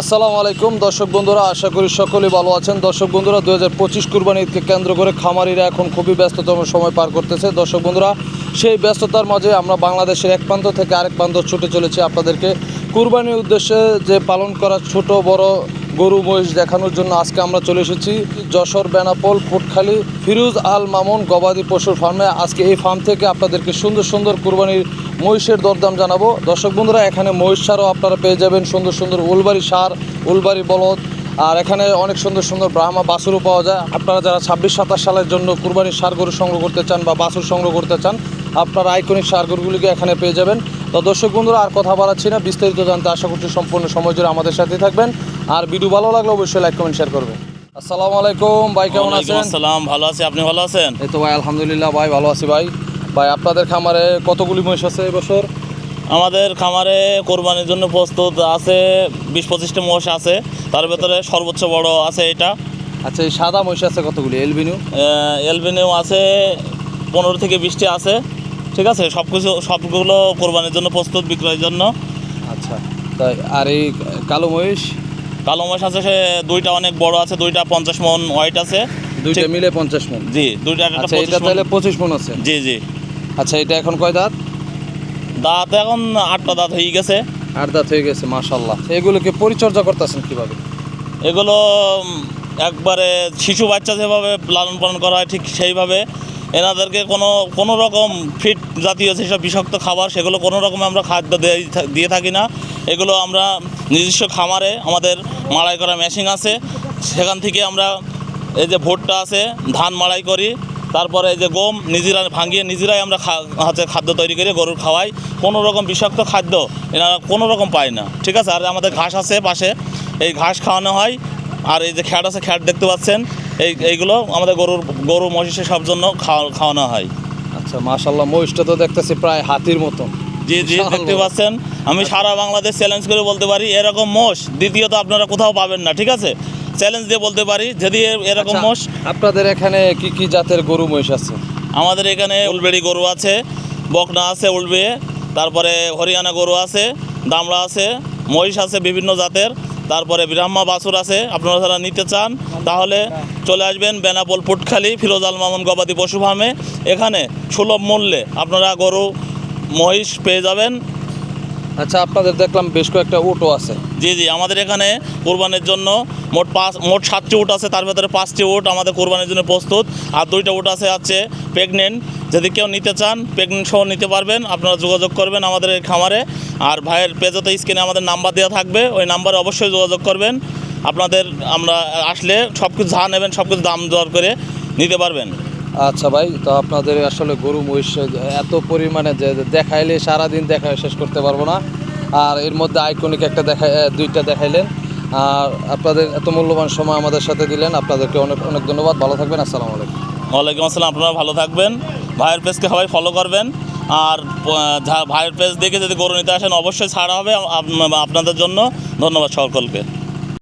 আসসালামু আলাইকুম। দর্শক বন্ধুরা, আশা করি সকলেই ভালো আছেন। দর্শক বন্ধুরা দু হাজার পঁচিশ কুরবানি ঈদকে কেন্দ্র করে খামারিরা এখন খুবই ব্যস্ততম সময় পার করতেছে। দর্শক বন্ধুরা, সেই ব্যস্ততার মাঝে আমরা বাংলাদেশের এক প্রান্ত থেকে আরেক প্রান্ত ছুটে চলেছি আপনাদেরকে। কুরবানির উদ্দেশ্যে যে পালন করা ছোট, বড় গরু, মহিষ দেখানোর জন্য আজকে আমরা চলে এসেছি। যশোর, বেনাপোল ফুটখালি ফিরুজ আল মামুন গবাদি পশুর ফার্মে আজকে এই ফার্ম থেকে আপনাদেরকে সুন্দর সুন্দর কুরবানির মহিষের দরদাম জানাব। দর্শক বন্ধুরা এখানে মহিষ সারও আপনারা পেয়ে যাবেন। সুন্দর সুন্দর উলবাড়ি সার উলবাড়ি বলদ আর এখানে অনেক সুন্দর সুন্দর ব্রাহ্মা বাছুরও পাওয়া যায়। আপনারা যারা ছাব্বিশ সাতাশ সালের জন্য কুরবানির সার গরু সংগ্রহ করতে চান বা বাছুর সংগ্রহ করতে চান আপনারা আইকনিক সার গরুগুলিকে এখানে পেয়ে যাবেন। তো দর্শক বন্ধুরা আর কথা বাড়াচ্ছি না বিস্তারিত জানতে আশা করছি সম্পূর্ণ সময় জুড়ে আমাদের সাথে থাকবেন। আর ভিডিও ভালো লাগলে অবশ্যই লাইক কমেন্ট শেয়ার করবেন। আসসালামু আলাইকুম ভাই কেমন আছেন? আসসালাম ভালো আছি আপনি ভালো আছেন? এই তো ভাই আলহামদুলিল্লাহ ভাই ভালো আছি ভাই। ভাই আপনাদের খামারে কতগুলি মহিষ আছে এবছর আমাদের খামারে কোরবানির জন্য প্রস্তুত আছে বিশ পঁচিশটা মহিষ আছে। তার ভেতরে সর্বোচ্চ বড় আছে এটা। আচ্ছা এই সাদা মহিষ আছে কতগুলি? এলবিনু? এলবিনিউ আছে পনেরো থেকে বিশটি আছে। ঠিক আছে? সব কিছু সবগুলো কোরবানির জন্য প্রস্তুত বিক্রয়ের জন্য। আচ্ছা তাই আর এই কালো মহিষ? কালো মহিষ আছে সে দুইটা অনেক বড় আছে দুইটা পঞ্চাশ মন ওয়াইট আছে। দুইটা মিলে পঞ্চাশ মন। জি দুইটা আচ্ছা এটা তাহলে পঁচিশ মন আছে। জি জি। আচ্ছা এটা এখন কয় দাঁত? দাঁত এখন আটটা দাঁত হয়ে গেছে। আট দাঁত হয়ে গেছে মাশাল্লাহ এগুলোকে পরিচর্যা করতেছেন কীভাবে? এগুলো একবারে শিশু বাচ্চা যেভাবে লালন পালন করা হয় ঠিক সেইভাবে। এনাদেরকে কোনো কোনো রকম ফিট জাতীয় যেসব বিষাক্ত খাবার সেগুলো কোনো রকম আমরা খাদ্য দিয়ে দিয়ে থাকি না। এগুলো আমরা নিজস্ব খামারে আমাদের মাড়াই করা মেশিন আছে। সেখান থেকে আমরা এই যে ভুট্টা আছে ধান মাড়াই করি। তারপরে এই যে গম নিজেরা ভাঙিয়ে নিজেরাই আমরা হচ্ছে খাদ্য তৈরি করে গরুর খাওয়াই। কোনো রকম বিষাক্ত খাদ্য এনারা কোনো রকম পায় না। ঠিক আছে? আর আমাদের ঘাস আছে পাশে। এই ঘাস খাওয়ানো হয়। আর এই যে খ্যাট আছে খ্যাট দেখতে পাচ্ছেন। এই এইগুলো আমাদের গরুর গরু মহিষের সব জন্য খাওয়া- খাওয়ানো হয়। আচ্ছা মাশাল্লাহ মহিষটা তো দেখতেছি প্রায় হাতির মতো। জি জি দেখতে পাচ্ছেন। আমি সারা বাংলাদেশ চ্যালেঞ্জ করে বলতে পারি এরকম মোষ দ্বিতীয়ত আপনারা কোথাও পাবেন না ঠিক আছে? চ্যালেঞ্জ দিয়ে বলতে পারি যদি এরকম আচ্ছা, মোষ আপনাদের এখানে কি কি জাতের গরু মহিষ আছে? আমাদের এখানে উলবেড়ি গরু আছে বকনা আছে উলবে তারপরে হরিয়ানা গরু আছে দামড়া আছে মহিষ আছে বিভিন্ন জাতের তারপরে ব্রাহ্মা বাছুর আছে আপনারা যারা নিতে চান তাহলে চলে আসবেন বেনাপোল পুটখালি ফিরোজ আল মামুন গবাদি পশু ফার্মে। এখানে সুলভ মূল্যে আপনারা গরু মহিষ পেয়ে যাবেন। আচ্ছা আপনাদের দেখলাম বেশ কয়েকটা উটও আছে। জি জি, আমাদের এখানে কোরবানির জন্য মোট পাঁচ, মোট সাতটি উট আছে, তার ভেতরে পাঁচটি উট আমাদের কোরবানির জন্য প্রস্তুত। আর দুইটা উট আছে আছে প্রেগনেন্ট। যদি কেউ নিতে চান, প্রেগনেন্ট সহ নিতে পারবেন, আপনারা যোগাযোগ করবেন আমাদের এই খামারে। আর ভাইয়ের পেজতে স্ক্রিনে আমাদের নাম্বার দেওয়া থাকবে, ওই নাম্বারে অবশ্যই যোগাযোগ করবেন। আপনাদের, আমরা আসলে সব কিছু যা নেবেন সব কিছু দাম দর করে নিতে পারবেন। আচ্ছা ভাই, তো আপনাদের আসলে গরু মহিষ এত পরিমাণে যে দেখাইলে সারাদিন দেখা শেষ করতে পারব না। আর এর মধ্যে আইকনিক একটা দেখা দুইটা দেখাইলেন। আর আপনাদের এত মূল্যবান সময় আমাদের সাথে দিলেন, আপনাদেরকে অনেক অনেক ধন্যবাদ। ভালো থাকবেন, আসসালামু আলাইকুম। ওয়ালাইকুম আসসালাম, আপনারা ভালো থাকবেন। ভাইয়ের পেজকে সবাই ফলো করবেন। আর ভাইয়ের পেজ দেখে যদি গরু নিতে আসেন, অবশ্যই ছাড়া হবে আপনাদের জন্য। ধন্যবাদ সকলকে।